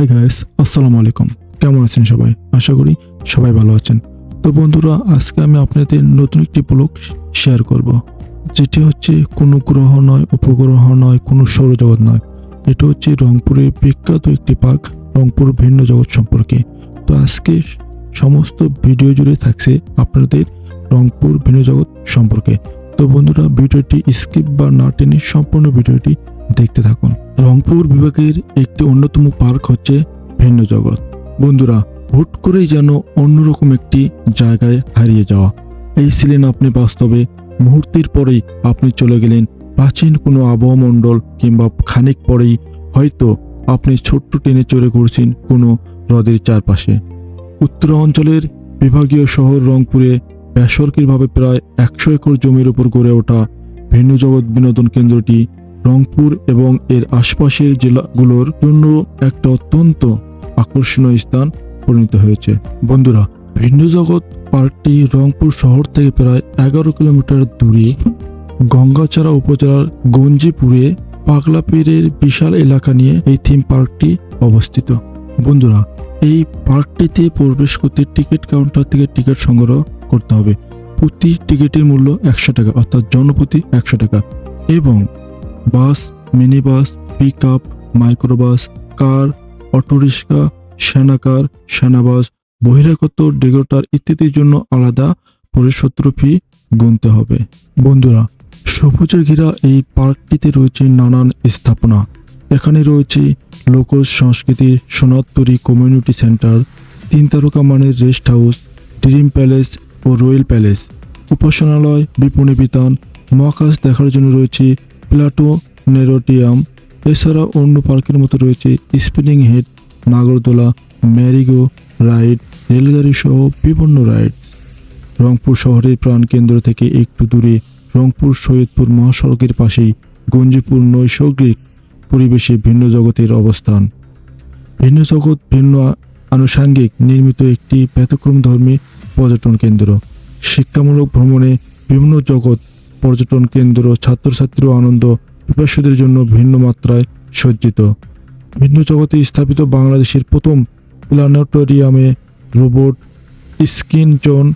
Hi guys আসসালামু আলাইকুম। কেমন আছেন সবাই? আশা করি সবাই ভালো আছেন। তো বন্ধুরা, আজকে আমি আপনাদের নতুন একটি ব্লগ শেয়ার করব। যেটি হচ্ছে কোনো গ্রহ নয়, উপগ্রহ নয়, কোনো সৌরজগৎ নয়। এটা হচ্ছে রংপুরের বিখ্যাত একটি পার্ক, রংপুর ভিন্ন জগৎ সম্পর্কে। তো আজকে সমস্ত ভিডিও জুড়ে থাকছে আপনাদের রংপুর ভিন্ন জগৎ সম্পর্কে। তো বন্ধুরা, ভিডিওটি স্কিপ বা না টেনে সম্পূর্ণ ভিডিওটি দেখতে থাকুন। রংপুর বিভাগের একটি অন্যতম পার্ক হচ্ছে ভিন্ন জগৎ। বন্ধুরা, হুট করেই যেন অন্যরকম একটি জায়গায় হারিয়ে যাওয়া। এই ছিলেন আপনি বাস্তবে মুহূর্তের পরেই আপনি চলে গেলেন প্রাচীন কোনো আবহাওয়া মণ্ডল কিংবা খানিক পরেই হয়তো আপনি ছোট্ট ট্রেনে চড়ে ঘুরছেন কোনো হ্রদের চারপাশে। উত্তরাঞ্চলের বিভাগীয় শহর রংপুরে বেসরকারিভাবে প্রায় একশো একর জমির উপর গড়ে ওঠা ভিন্ন জগৎ বিনোদন কেন্দ্রটি রংপুর এবং এর আশপাশের জেলাগুলোর জন্য একটা অত্যন্ত আকর্ষণীয় স্থান পরিণত হয়েছে। বন্ধুরা ভিন্ন জগৎ পার্কটি রংপুর শহর থেকে প্রায় এগারো কিলোমিটার দূরে গঙ্গাচারা উপজেলার গঞ্জিপুরে পাগলা পীরের বিশাল এলাকা নিয়ে এই থিম পার্কটি অবস্থিত। বন্ধুরা, এই পার্কটিতে প্রবেশ করতে টিকিট কাউন্টার থেকে টিকিট সংগ্রহ করতে হবে। প্রতি টিকিটের মূল্য একশো টাকা, অর্থাৎ জনপ্রতি একশো টাকা। এবং bus mini bus pick up microbus, car autorickshaw সেনাকার, সেনাবাস, বহিরাগত ডেগোটার ইত্যাদির জন্য আলাদা পরিশোত্র ফি গুনতে হবে। বন্ধুরা, সবুজে ঘেরা এই পার্কটিতে রয়েছে নানান স্থাপনা। এখানে রয়েছে লোকজ সংস্কৃতির সোনাত্তরী কমিউনিটি সেন্টার, তিন তারকা মানের রেস্ট হাউস, ড্রিম প্যালেস ও রয়্যাল প্যালেস। উপাসনালয়, বিপণী বিতান, মহাকাশ দেখার জন্য রয়েছে প্লাটো, নেরোটিয়াম এছাড়া অন্য পার্কের মতো রয়েছে স্পিনিং হেড, নাগরদোলা, ম্যারিগো রাইড, রেলগাড়ি সহ বিভিন্ন রাইড। রংপুর শহরের প্রাণকেন্দ্র থেকে একটু দূরে রংপুর সৈয়দপুর মহাসড়কের পাশেই গঞ্জিপুর নৈসর্গিক পরিবেশে ভিন্ন জগতের অবস্থান। ভিন্ন জগৎ, ভিন্ন আনুষাঙ্গিক নির্মিত একটি ব্যতিক্রম ধর্মী পর্যটন কেন্দ্র। শিক্ষামূলক ভ্রমণে বিভিন্ন জগৎ পর্যটন কেন্দ্র, ছাত্রছাত্রী ও আনন্দ পিপাসুদের জন্য ভিন্ন মাত্রায় সজ্জিত। ভিন্ন জগতে স্থাপিত বাংলাদেশের প্রথম প্ল্যানেটোরিয়ামে robot, skill zone,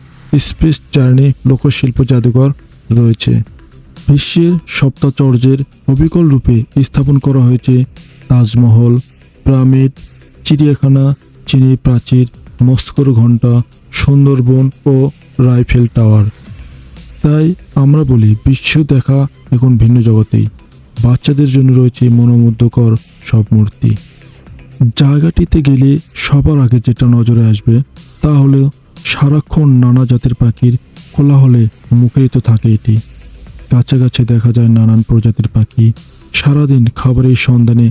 space journey, লোকশিল্প জাদুঘর রয়েছে। বিশ্বের সপ্তাচর্যের অবিকল রূপে স্থাপন করা হয়েছে তাজমহল, পিরামিড, চিড়িয়াখানা চিনি প্রাচীর, মস্কোর ঘণ্টা, সুন্দরবন ও রাইফেল টাওয়ার। তাই আমরা বলি, বিশ্ব দেখা এখন ভিন্ন জগতেই। বাচ্চাদের জন্য রয়েছে মনোমুগ্ধকর সব মূর্তি। জায়গাটিতে গেলে সবার আগে যেটা নজরে আসবে, তা হলো সারাক্ষণ নানা জাতের পাখির কোলাহলে মুখরিত থাকে এটি। গাছে দেখা যায় নানান প্রজাতির পাখি। সারাদিন খাবারের সন্ধানে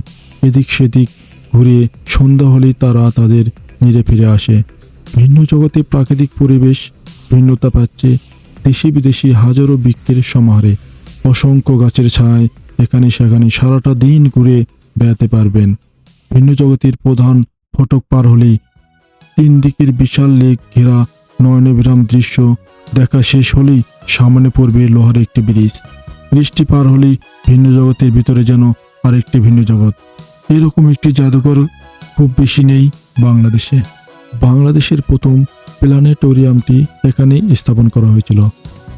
এদিক সেদিক ঘুরে সন্ধ্যা হলেই তারা তাদের নিরে ফিরে আসে। ভিন্ন জগতে প্রাকৃতিক পরিবেশ ভিন্নতা পাচ্ছে দেশি বিদেশি হাজারো বৃক্ষের সমাহারে অসংখ্য গাছের ছায় এখানে সেখানে সারাটা দিন ঘুরে বেড়াতে পারবেন। ভিন্ন জগতের প্রধান ফটক পার হলেই তিন দিকের বিশাল লেক ঘেরা নয়নবিরাম দৃশ্য দেখা শেষ হলেই সামনে পড়বে লোহার একটি ব্রিজ। ব্রিজটি পার হলেই ভিন্ন জগতের ভিতরে যেন আরেকটি ভিন্ন জগৎ। এরকম একটি জাদুঘর খুব বেশি নেই বাংলাদেশে। বাংলাদেশের প্রথম প্ল্যানেটোরিয়ামটি এখানেই স্থাপন করা হয়েছিল।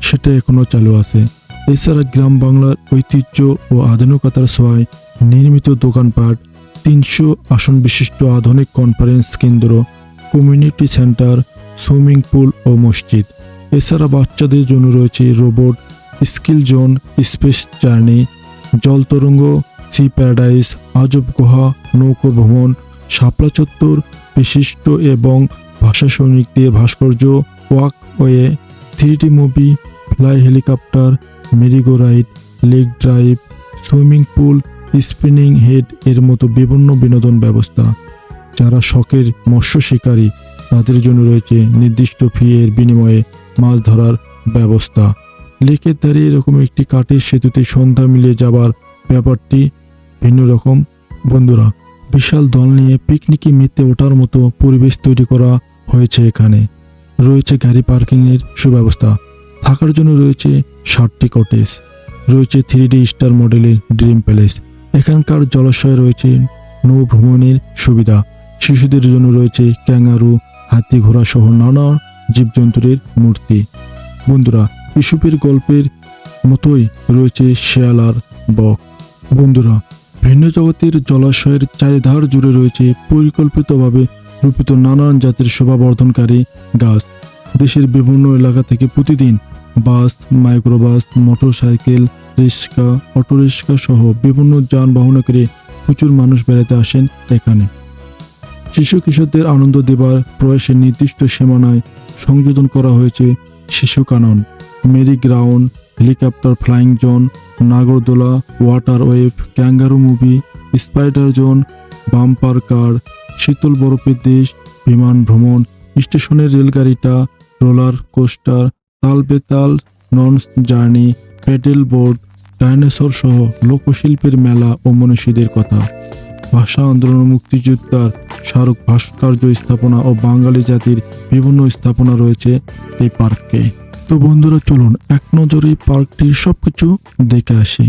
সেটা এখনও চালু আছে। এছাড়া গ্রাম বাংলার ঐতিহ্য ও আধুনিকতার ছোঁয়ায় নির্মিত দোকানপাট, তিনশো আসন বিশিষ্ট আধুনিক কনফারেন্স কেন্দ্র, কমিউনিটি সেন্টার, সুইমিং পুল ও মসজিদ। এছাড়া বাচ্চাদের জন্য রয়েছে robot, skill zone, space journey, জল তরঙ্গ, সি প্যারাডাইস, আজব গুহা, নৌকো ভ্রমণ, শাপলা চত্বর বিশিষ্ট এবং ভাষা সৈনিকদের ভাস্কর্য walkway three movie, fly helicopter merry go ride lake drive, swimming pool, spinning head এর মতো বিভিন্ন বিনোদন ব্যবস্থা। যারা শখের মৎস্য শিকারী, তাদের জন্য রয়েছে নির্দিষ্ট ফি এর বিনিময়ে মাছ ধরার ব্যবস্থা। লেকের ধারে এরকম একটি কাঠের সেতুতে সন্ধ্যা মিলিয়ে যাবার ব্যাপারটি ভিন্ন রকম। বন্ধুরা, বিশাল দল নিয়ে পিকনিকে মেতে ওঠার মতো পরিবেশ তৈরি করা হয়েছে এখানে। রয়েছে গাড়ি পার্কিংয়ের সুব্যবস্থা। থাকার জন্য রয়েছে ষাটটি কটেজ। রয়েছে থ্রি ডি স্টার মডেলের ড্রিম প্যালেস। এখানকার জলাশয়ে রয়েছে নৌ ভ্রমণের সুবিধা। শিশুদের জন্য রয়েছে ক্যাঙ্গারু হাতি ঘোড়া সহ নানা জীবজন্তুদের মূর্তি। বন্ধুরা ইসুপের গল্পের মতোই রয়েছে শেয়াল আর বক। বন্ধুরা, ভিন্ন জগতের জলাশয়ের চারিধার জুড়ে রয়েছে পরিকল্পিতভাবে রূপিত নানান জাতের শোভাবর্ধনকারী গাছ। দেশের বিভিন্ন এলাকা থেকে প্রতিদিন bus, microbus, motorcycle, rickshaw, autorickshaw সহ বিভিন্ন যানবাহনে করে প্রচুর মানুষ বেড়াতে আসেন এখানে। শিশু কিশোরদের আনন্দ দেবার প্রয়াসে নির্দিষ্ট সীমানায় সংযোজন করা হয়েছে শিশু কানন merry ground helicopter flying zone, নাগরদোলা water wave kangaroo movie, spider zone, bumper car শীতল বরফের দেশ, বিমান ভ্রমণ, স্টেশনের রেলগাড়িটা, রোলার কোস্টার, তাল বেতাল নন জার্নি প্যাডেল বোর্ড, ডাইনোসর সহ লোকশিল্পের মেলা ও মনীষীদের কথা। ভাষা আন্দোলন মুক্তিযোদ্ধার স্মারক ভাস্কর্য স্থাপনা ও বাঙালি জাতির বিভিন্ন স্থাপনা রয়েছে এই পার্কে। তো বন্ধুরা, চলুন এক নজরে পার্কটির সবকিছু দেখে আসি।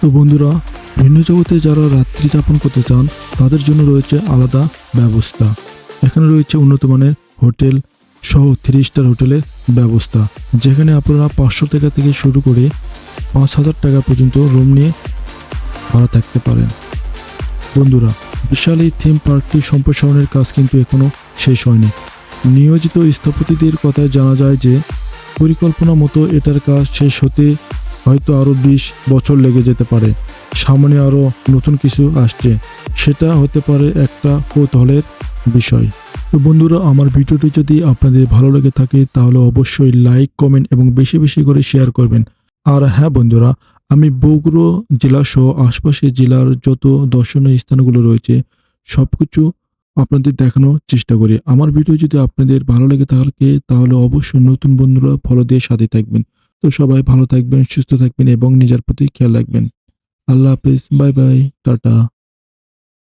তো বন্ধুরা, ভিন্ন জগতে যারা রাত্রি যাপন করতে চান, তাদের জন্য রয়েছে আলাদা ব্যবস্থা। এখানে রয়েছে উন্নত মানের হোটেল সহ থ্রি স্টার হোটেলের ব্যবস্থা। যেখানে আপনারা পাঁচশো টাকা থেকে শুরু করে পাঁচ হাজার টাকা পর্যন্ত রুম নিয়ে ভাড়া থাকতে পারেন। বন্ধুরা, বিশাল এই থিম পার্কটি সম্প্রসারণের কাজ কিন্তু এখনও শেষ হয়নি। নিয়োজিত স্থপতিদের কথায় জানা যায় যে, পরিকল্পনা মতো এটার কাজ শেষ হতে হয়তো আরও বিশ বছর লেগে যেতে পারে। সামনে আরও নতুন কিছু আসছে। সেটা হতে পারে একটা কৌতূহলের বিষয়। তো বন্ধুরা, আমার ভিডিওটি যদি আপনাদের ভালো লেগে থাকে, তাহলে অবশ্যই লাইক, কমেন্ট এবং বেশি বেশি করে শেয়ার করবেন। আর হ্যাঁ বন্ধুরা, আমি বগুড়ো জেলা সহ আশপাশের জেলার যত দর্শনীয় স্থানগুলো রয়েছে সব কিছু আপনাদের দেখানোর চেষ্টা করি। আমার ভিডিও যদি আপনাদের ভালো লেগে থাকে, তাহলে অবশ্যই নতুন বন্ধুরা ফলো দিয়ে সাথে থাকবেন। তো সবাই ভালো থাকবেন, সুস্থ থাকবেন এবং নিজের প্রতি খেয়াল রাখবেন। আল্লাহ হাফিজ, বাই বাই, টাটা।